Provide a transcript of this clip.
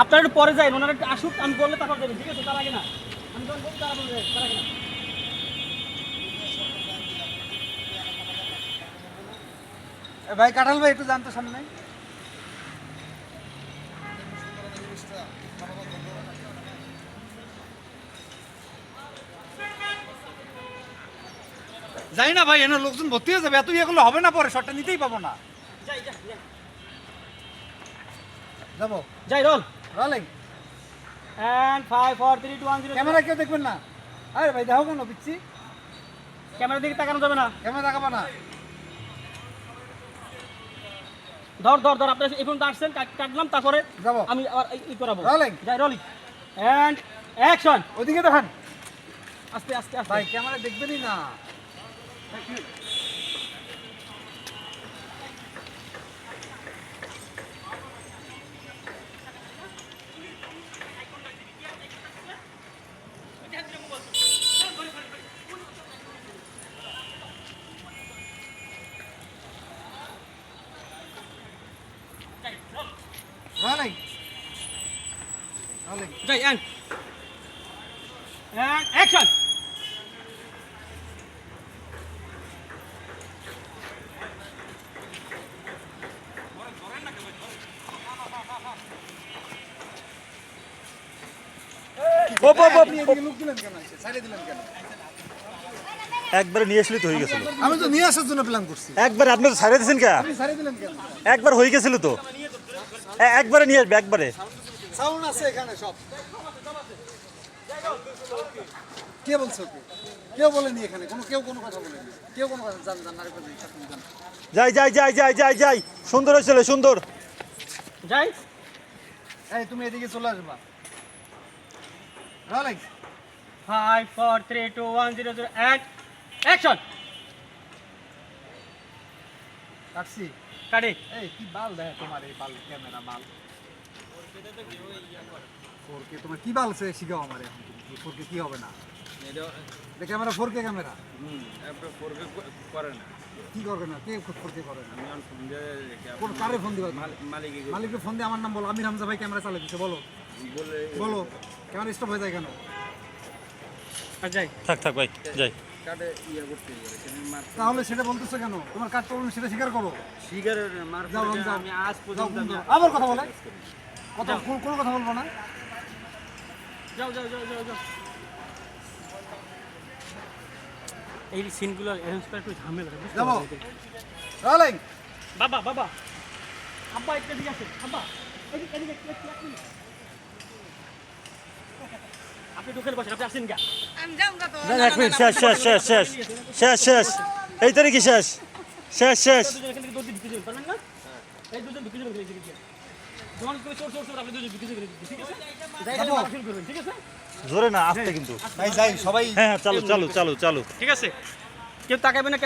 আপনারা একটু পরে যাই ওনারা আসুক, আমি বললে তারপর দেবেন ঠিক আছে? তার আগে না। তার আগে না। ভাই কাটাল ভাই, একটু জানতো সামনে। জানি না ভাই এনে লোকজন ভর্তি হয়ে যাবে। এত ইয়ে করলে হবে না পরে শটটা নিতেই পাবো না। যাই যাই যাই। যাব? যাই roll. Rolling. And five four three two one zero camera কেউ দেখবেন না? আরে ভাই দেখো কেন পিচ্ছি? ক্যামেরার দিকে তাকানো যাবে না। ক্যামেরা না। ধর ধর ধর আপনি এই পর্যন্ত আসছেন কাট- কাটলাম তারপরে যাব। আমি আবার এই করাবো। Rolling. যাই রোলিং। অ্যান্ড অ্যাকশন ওইদিকে দেখান। আস্তে আস্তে আস্তে। ভাই ক্যামেরা দেখবেনই না। রলিং রলিং যাই অ্যান্ড অ্যান্ড অ্যাকশন আপনি এদিকে লোক দিলেন কেন সাইডে দিলেন কেন একবারে নিয়ে আসলে তো হয়ে গেছিল। আমি তো নিয়ে আসার জন্য প্ল্যান করছি। একবার আপনি তো ছাড়িয়ে দিয়েছেন কে? আপনি সাইডে দিলেন কেন? একবার হয়ে গেছিল তো। এ- একবারে নিয়ে আসবে একবারে। সাউন্ড আছে এখানে সব। কে বলছে কেউ বলেনি এখানে কোনো কেউ কোনো কথা বলেনি। কেউ কোনো কথা জান জান আরেকবার দিন, আপনি জান। যাই যাই যাই যাই যাই যাই। সুন্দর হয়েছিল সুন্দর। যাই। এই তুমি এদিকে চলে আসবা। Rolling five four three two one zero zero and action কাটছি কাটি এই কি বাল দেয় তোমার এই বাল ক্যামেরা বাল ফোরকে তোমার কি বাল সে শিখাও আমার এখন ফোরকে কি হবে না? ক্যামেরা ফোর কে ক্যামেরা কি করবে না? কে ফোরকে করে না? কোন কারে ফোন দিবা? মালিকের ফোন দিয়ে আমার নাম বলো। আমির হামজা ভাই ক্যামেরা চালিয়ে দিচ্ছে বলো বলো। ক্যামেরা স্টপ হয়ে যায় কেন? আর যাই। থাক থাক ভাই যাই। তাহলে সেটা বলতেছো কেন? তোমার কাজ প্রবলেম সেটা স্বীকার করো। আমি আজ পর্যন্ত আবার কথা বলে। কথা কোনো কথা বলব না। যাও যাও যাও যাও যাও। এই সিনগুলো অ্যারেঞ্জ করা একটু ঝামেলা বুঝতে যাব। রলিং বাবা বাবা। আব্বা একটা দিকে আছে আব্বা। এদিকে এদিকে এক মিনিট। আপনি ঢুকে বসেন আপনি আসেন গা। যাই, এক মিনিট শেষ শেষ শেষ শেষ শেষ শেষ। এই তারিখে শেষ? শেষ শেষ। জোরে না আসতে কিন্তু। ভাই যাই সবাই হ্যাঁ হ্যাঁ চালু চালু চালু চালু। ঠিক আছে? কেউ তাকাবে না